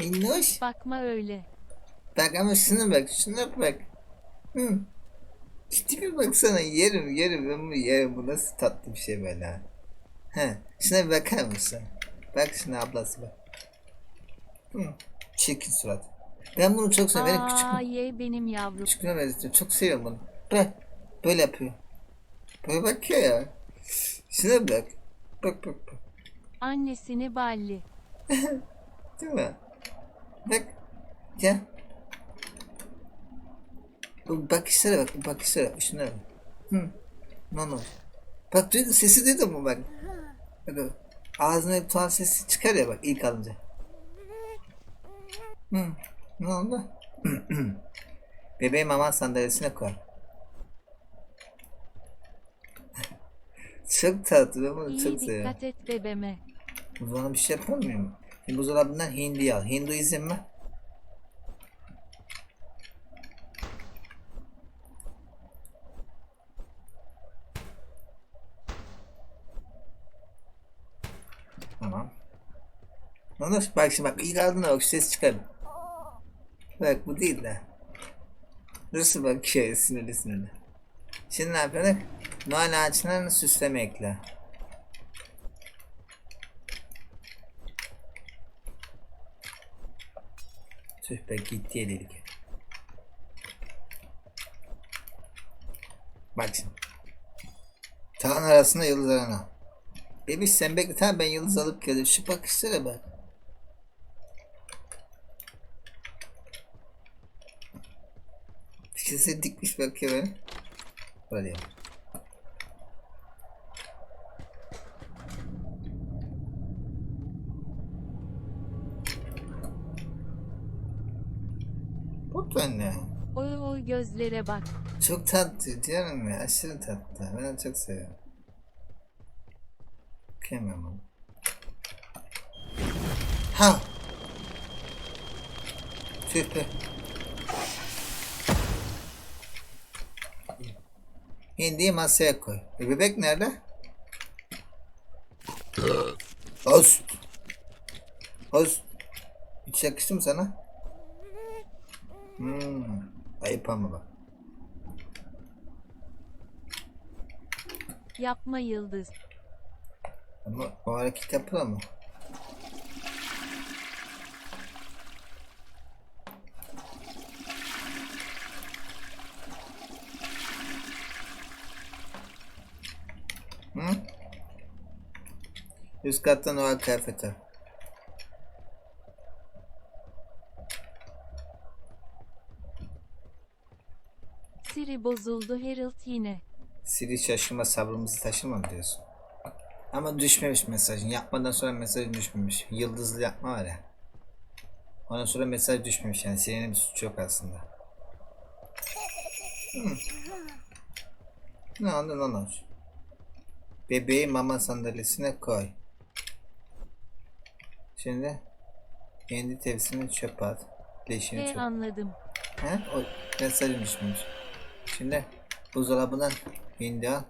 Minnoş. Bakma öyle. Bak ama şuna bak şuna bak. Hı. Ciddi bir baksana yerim yerim ben bunu yerim bu nasıl tatlı bir şey böyle ha. He şuna bir bakar mısın? Bak şuna ablası bak. Hı. Çirkin surat. Ben bunu çok seviyorum. Benim küçük Aa ye benim yavrum. Küçüklüğüme benzetiyorum. Çok seviyorum bunu. Bak. Böyle yapıyor. Böyle bakıyor ya. Şuna bak. Bak bak bak. Annesini balli. Değil mi? Bak. Ya. Bu bakışlara bak. Bu bakışlara bak. Şuna bak. Hı. No no. Bak duydun sesi duydun mu bak. Bak. Ağzına bir tuhaf sesi çıkar ya bak ilk alınca. Hı. Ne oldu? Bebeği mama sandalyesine koy. çok tatlı İyi çok seviyorum. dikkat et bebeme. Zaman bir şey yapamıyor mu? Şimdi buzdolabından hindi al. Hinduizm mi? Tamam. Onu bak şimdi bak ilk aldığında bak ses çıkar. Bak bu değil de. Nasıl bakıyor sinirli sinirli. Şimdi ne yapıyorduk? Noel ağaçlarını süsleme ekle. Tüh be gitti elilik. Bak şimdi. Tağın arasında yıldız arana. Bebiş sen bekle tamam ben yıldız alıp gelirim. Şu bakışlara bak. Dikisi dikmiş bakıyor beni. Böyle yap. Ne? Oy oy gözlere bak. Çok tatlı diyorum ya aşırı tatlı. Ben çok seviyorum. Kıyamam onu. Ha! Tüh be. Hindiyi masaya koy. E, bebek nerede? Host. Host. Hiç yakıştı mı sana? Hmm. Ayıp ama bak. Yapma yıldız. Ama o hareket yapılır mı? Hı? Üst kattan o kıyafeti. Siri bozuldu Harold yine. Siri şaşırma sabrımızı taşırmam diyorsun. Ama düşmemiş mesajın. Yapmadan sonra mesajın düşmemiş. Yıldızlı yapma var ya. Ondan sonra mesaj düşmemiş yani. Siri'nin bir suçu yok aslında. Hmm. Ne oldu lan olmuş? Bebeği mama sandalyesine koy. Şimdi kendi tepsini çöpe at. Leşini He çöpe. anladım. He? O mesajın düşmemiş. Şimdi buzdolabından hindi al.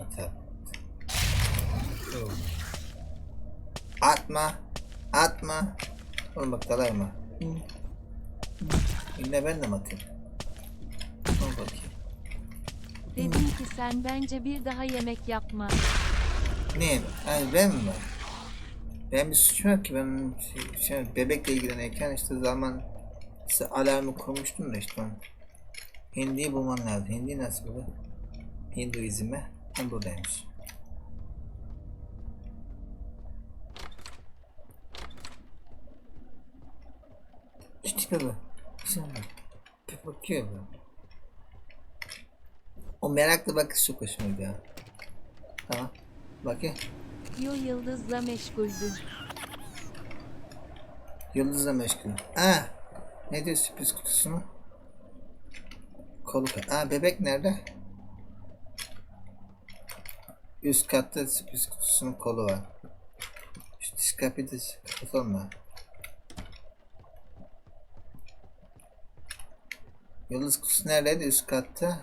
At. Atma. Atma. Oğlum bak dalarma. Yine ben de mi atayım? Al bakayım. Dedim ki sen bence bir daha yemek yapma. Ne? Ay ben mi? Ben bir suçum yok ki ben şey, bebekle ilgilenirken işte zaman işte alarmı kurmuştum da işte onu. Hindi'yi bulman lazım. Hindi nasıl bulur? Hinduizm'e. Ha buradaymış. İşte bu. Şimdi bir bakıyor bu. O meraklı bakış çok hoşuma gidiyor. Tamam. Bakayım. Yo yıldızla meşguldü. Yıldızla meşgul. Aa, ne diyor sürpriz kutusu mu? Kolu ka- Aa bebek nerede? Üst katta sürpriz kutusunun kolu var. Şu dış kapıyı da kapatalım mı? Yıldız kutusu neredeydi? Üst katta.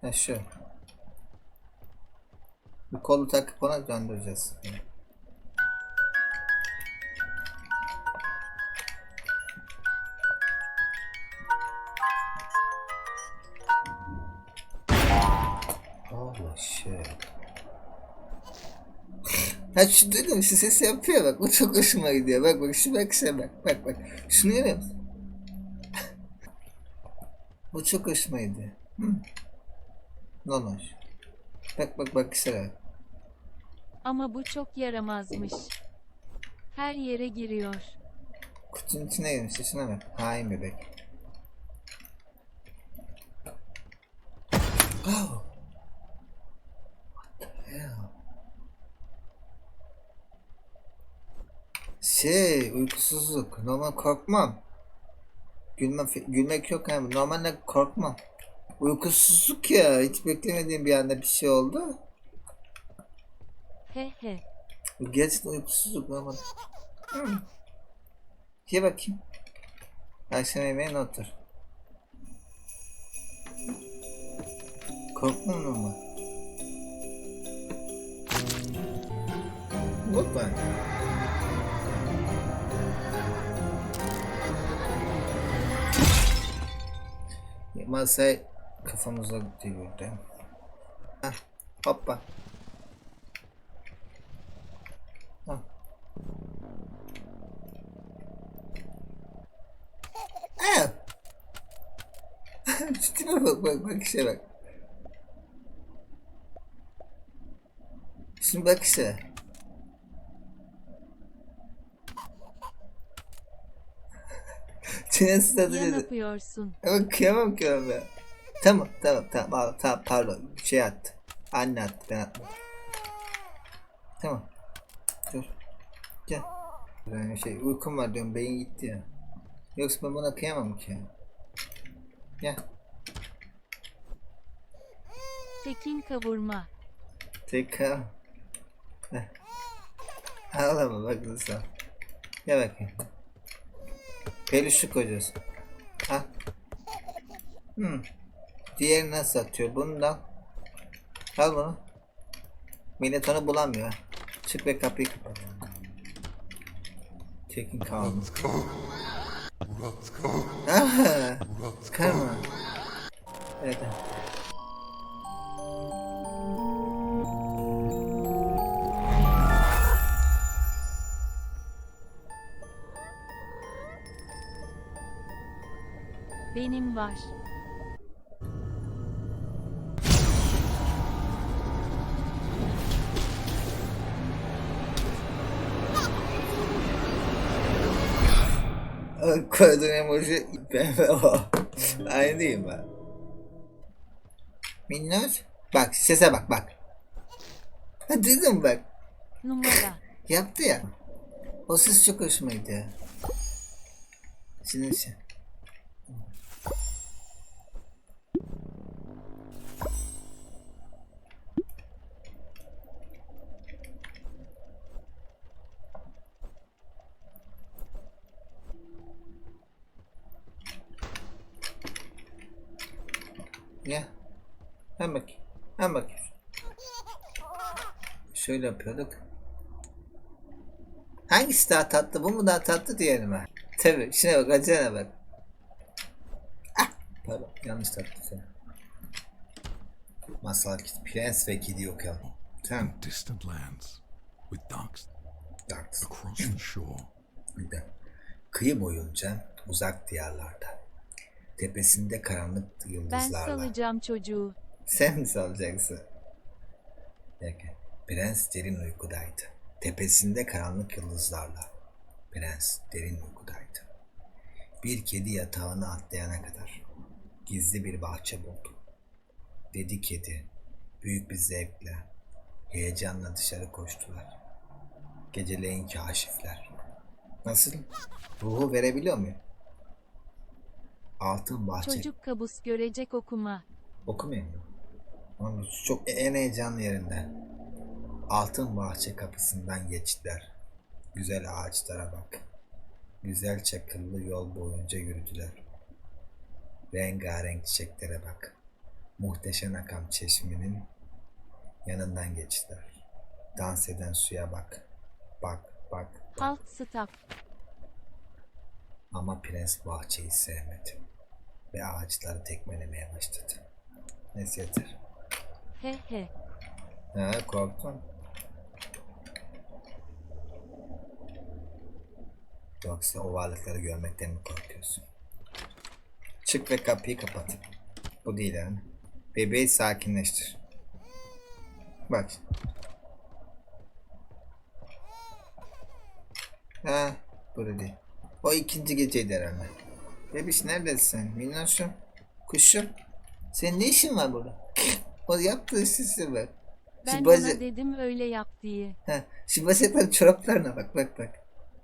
Ha şu. Bu kolu takıp ona döndüreceğiz. Oh shit. Ha şu duydun mu? şu sesi yapıyor bak. Bu çok hoşuma gidiyor. Bak bak şu bak şu bak. Bak bak. Şunu görüyor musun? Bu çok hoşuma gidiyor. Hı. Nonoş. Bak bak bak şuna bak. Ama bu çok yaramazmış. Her yere giriyor. Kutunun içine girmiş. Şuna bak. Hain bebek. Oh. Şey, uykusuzluk. Normal korkmam. Gülme, gülmek yok yani. Normalde korkmam. Uykusuzluk ya. Hiç beklemediğim bir anda bir şey oldu. He he. Bu gerçekten uykusuzluk. Hmm. Ye bakayım. Akşam yemeğine otur. Korkma normal. Hoppa. Masaya kafamıza değiyordu. Hah, hoppa. Bak bak işe bak. Şimdi bak işe. Çenesi tadı Ya ne dedi. yapıyorsun? Ama kıyamam ki ben. Tamam tamam tamam tamam pardon şey attı. Anne attı ben atmadım. Tamam. Dur. Gel. Yani şey uykum var diyorum beyin gitti ya. Yoksa ben buna kıyamam ki. Gel. Tekin kavurma. Heh. Ağlama bak nasıl. Gel bakayım. Peluşu koyacağız. Ha. Hmm. Diğeri nasıl atıyor? Bunu da al. Bunu. Millet onu bulamıyor. Çık ve kapıyı kapat. Tekin kaldı. Aha. Karma. Evet. Benim var. Koyduğun emoji pembe o. Aynı değil mi? Minnoş. Bak sese bak bak. Ha duydun mu bak. Numara. Yaptı ya. O ses çok hoşuma gidiyor. Senin Ya. Hem bak. Hem bak. Şöyle yapıyorduk. Hangisi daha tatlı? Bu mu daha tatlı diyelim ha? Tabi. Şuna bak. Acına bak. Pardon. Yanlış tattı sen. Masal kit. Prens ve kedi okuyalım. Tamam. distant lands, with docks Darks. across the shore. Bir de Kıyı boyunca uzak diyarlarda. Tepesinde karanlık Ben yıldızlarla. salacağım çocuğu. Sen mi salacaksın? Peki. Prens derin uykudaydı. Tepesinde karanlık yıldızlarla. Prens derin uykudaydı. Bir kedi yatağına atlayana kadar gizli bir bahçe buldu. Dedi kedi büyük bir zevkle, heyecanla dışarı koştular. Geceleyin kaşifler. Nasıl? Ruhu verebiliyor muyum? Altın bahçe. Çocuk kabus görecek okuma. Oğlum şu çok en heyecanlı yerinde. Altın bahçe kapısından geçtiler. Güzel ağaçlara bak. Güzel çakıllı yol boyunca yürüdüler. Rengarenk çiçeklere bak. Muhteşem akan çeşmenin Yanından geçtiler. Dans eden suya bak. Bak, bak. Halt stop. Ama prens bahçeyi sevmedi. Ve ağaçları tekmelemeye başladı. Neyse yeter. He he. Ha korktun. Yoksa o varlıkları görmekten mi korkuyorsun? Çık ve kapıyı kapat. Bu değil yani. Bebeği sakinleştir. Bak. Ha, burada değil. O ikinci geceydi herhalde. Bebiş neredesin? Minnoşum. Kuşum. Senin ne işin var burada? o yaptığı sesi var. Ben ona dedim öyle yap diye. Ha, şu basit çoraplarına bak bak bak.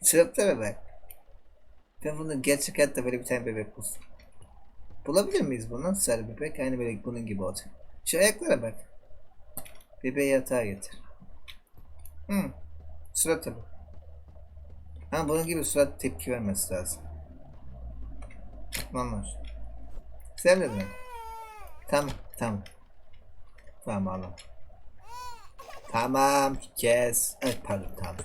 Çoraplara bak. Ben bunu gerçek hayatta böyle bir tane bebek bulsam. Bulabilir miyiz bunu? Sarı bebek aynı böyle bunun gibi olacak. Şu ayaklara bak. Bebeği yatağa getir. Hı. Surata bak. Ha bunun gibi surat tepki vermesi lazım. Normal. Sen de mi? Tamam tamam. Tamam Allah'ım. Tamam kes. Ay pardon tamam.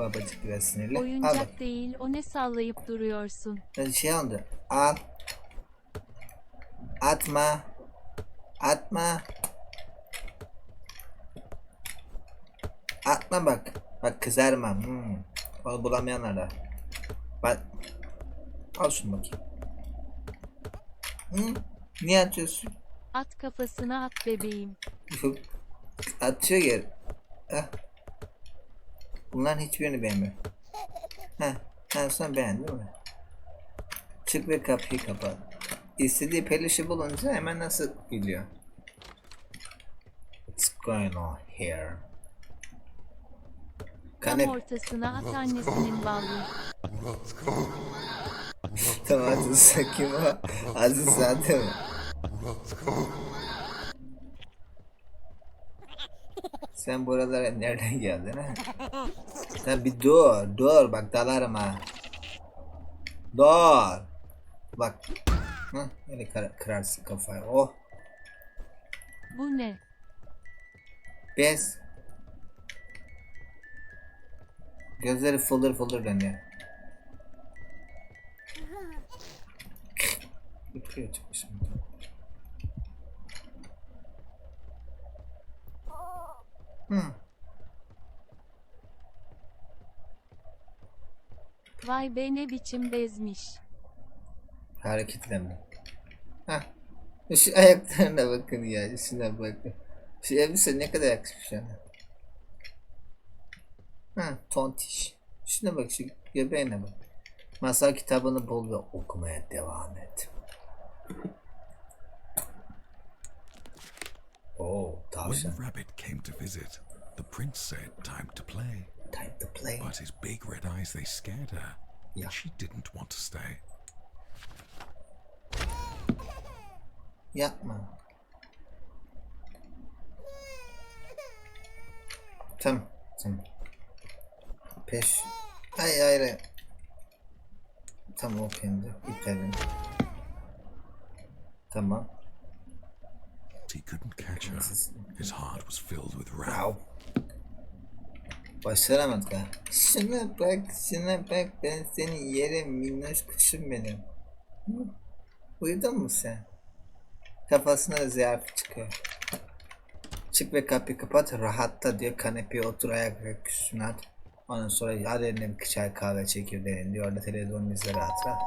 Babacık biraz sinirli. Al. Oyuncak değil o ne sallayıp duruyorsun. Şey oldu. Al. Atma. Atma. Atma bak. Bak kızarmam. Hmm. Onu bulamayanlar da. Bak. Al şunu bakayım. Hı? Niye atıyorsun? At kafasına at bebeğim. Atıyor yer. Ah. Bunların hiçbirini beğenmiyorum. Ha sen beğendin değil mi? Çık ve kapıyı kapat. İstediği peluşu bulunca hemen nasıl gülüyor. What's going on here? Tam Kanep ortasına at annesinin ballı. tamam Aziz kim o? Aziz zaten mi? Sen buralara nereden geldin ha? Sen bir dur, dur bak dalarım ha. Dur. Bak. Hı, öyle kır- kırarsın kafayı. Oh. Bu ne? Bez. Gözleri fıldır fıldır dönüyor. Yıkıyor çıkmış Hı. Vay be ne biçim bezmiş. Hareketlenme. Hah. Şu ayaklarına bakın ya. Şuna bakın. Şu elbise ne kadar yakışmış yani. Ha, tontiş. Şuna bak şu göbeğine bak. Masal kitabını bul ve okumaya devam et. Oh, When the rabbit came to visit, the prince said, Time to play. Time to play. But his big red eyes, they scared her. Yeah. And she didn't want to stay. Yapma. Tamam. Tamam. Peş. Hayır hayır. Tamam okuyayım da. Tamam. He couldn't catch her. His heart was filled with wrath. Wow. Başaramadık ha. Şuna bak, şuna bak. Ben seni yerim minnoş kuşum benim. Hı? Uyudun mu sen? Kafasına da ziyafet çıkıyor. Çık ve kapıyı kapat. Rahatta diyor. Kanepeye otur ayak üstüne at. Ondan sonra hadi eline bir çay kahve çekirdeğin diyor. Orada televizyon izle rahat rahat.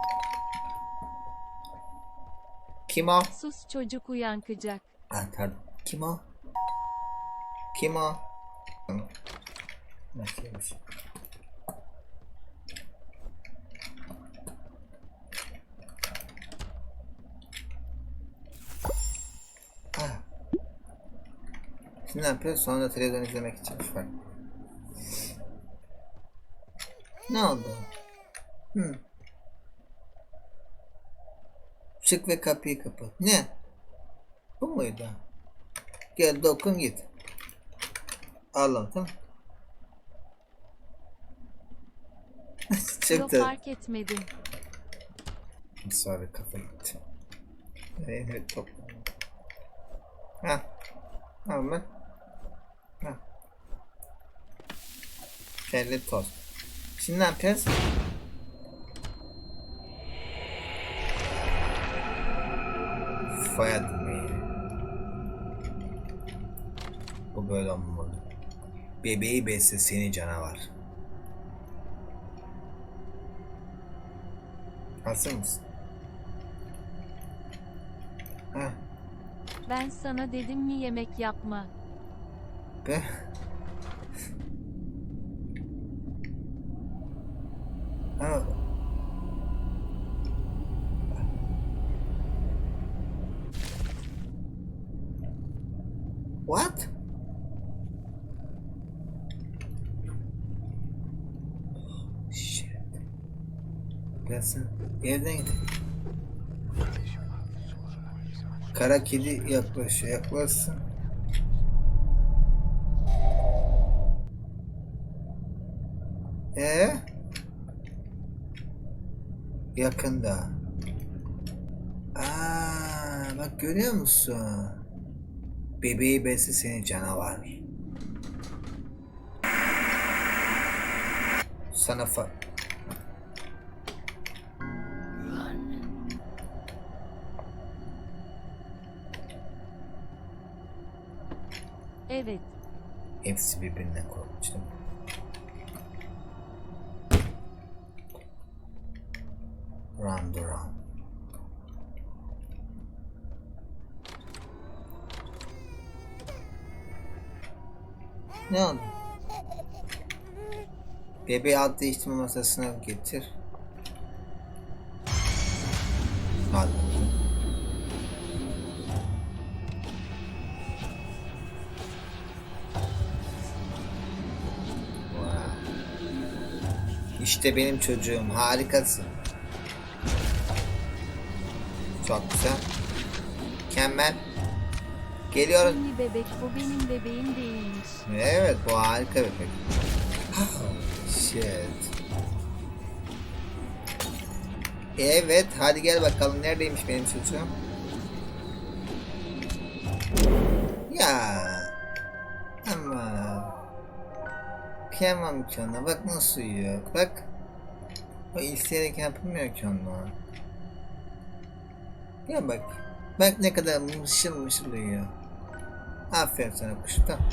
Kim o? Sus çocuk uyankacak. Pardon. Kim o? Kim o? Nasılmış? Ah. Şimdi ne yapıyor? Sonra televizyon izlemek için bak. Ne oldu? Hı. Çık ve kapıyı kapat. Ne? Bu muydu? Gel dokun git. Allah'ım tamam. Yo Çok da fark etmedim. sonra kafa gitti. Evet toplandı. Ha. Al bak. Al. Kelle tost. Şimdi ne yapacağız? Fire böyle olmamalı. Bebeği besle seni canavar. Hazır mısın? Heh. Ben sana dedim mi yemek yapma. Be. Ha. What? Shit. Evden git. Kara kedi yaklaşıyor. Yaklaşsın. Ee? Yakında. Aa, bak görüyor musun? Bebeği besle seni canavar. Sana fa... Evet. Hepsi birbirinden korkunç değil mi? Run run. Ne oldu? Bebeği alt değiştirme masasına getir. Hadi. İşte benim çocuğum. Harikasın. Çok güzel. Mükemmel. Geliyorum. Şimdi bebek bu benim bebeğim değilmiş. Evet bu harika bebek. Shit. Evet hadi gel bakalım neredeymiş benim çocuğum. Ya. Ama. Kıyamam ki ona bak nasıl uyuyor bak. O isteyerek yapılmıyor ki onunla. Ya bak. Bak ne kadar mışıl mışıl uyuyor. Aferin sana kuşum tamam.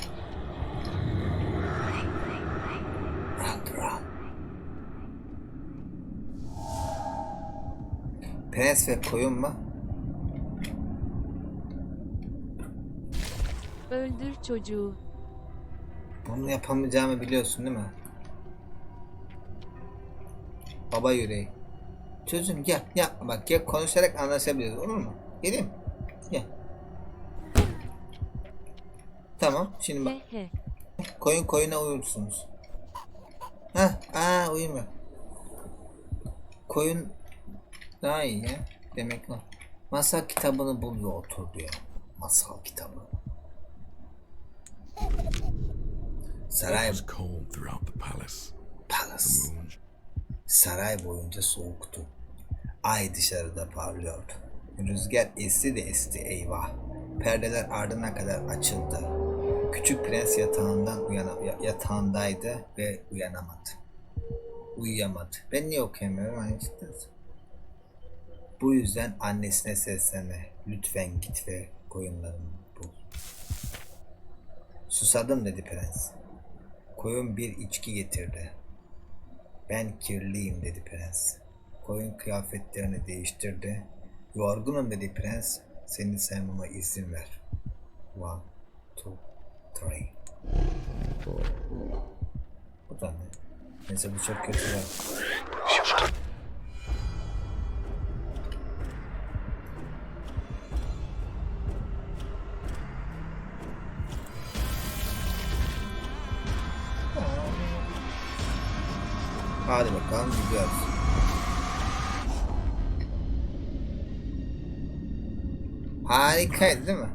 Prens ve koyun mu? Öldür çocuğu. Bunu yapamayacağımı biliyorsun değil mi? Baba yüreği. Çocuğum gel yapma bak gel konuşarak anlaşabiliriz olur mu? Geleyim. Gel. Tamam şimdi bak. Koyun koyuna uyursunuz. Hah, aa uyumuyor. Koyun daha iyi ya. Demek o. Masal kitabını bul ve otur diyor. Masal kitabı. It Saray, was cold throughout the palace. Saray boyunca soğuktu. Ay dışarıda parlıyordu. Rüzgar esti de esti eyvah. Perdeler ardına kadar açıldı. Küçük prens yatağından uyana, ya- yatağındaydı ve uyanamadı. Uyuyamadı. Ben niye okuyamıyorum aynı cidden? Bu yüzden annesine seslendi. Lütfen git ve koyunlarımı bul. Susadım dedi prens. Koyun bir içki getirdi. Ben kirliyim dedi prens. Koyun kıyafetlerini değiştirdi. Yorgunum dedi prens. Seni sevmeme izin ver. One, two, three. Bu da ne? Neyse bu çok kötü Hadi bakalım gidiyoruz. Harikaydı değil mi?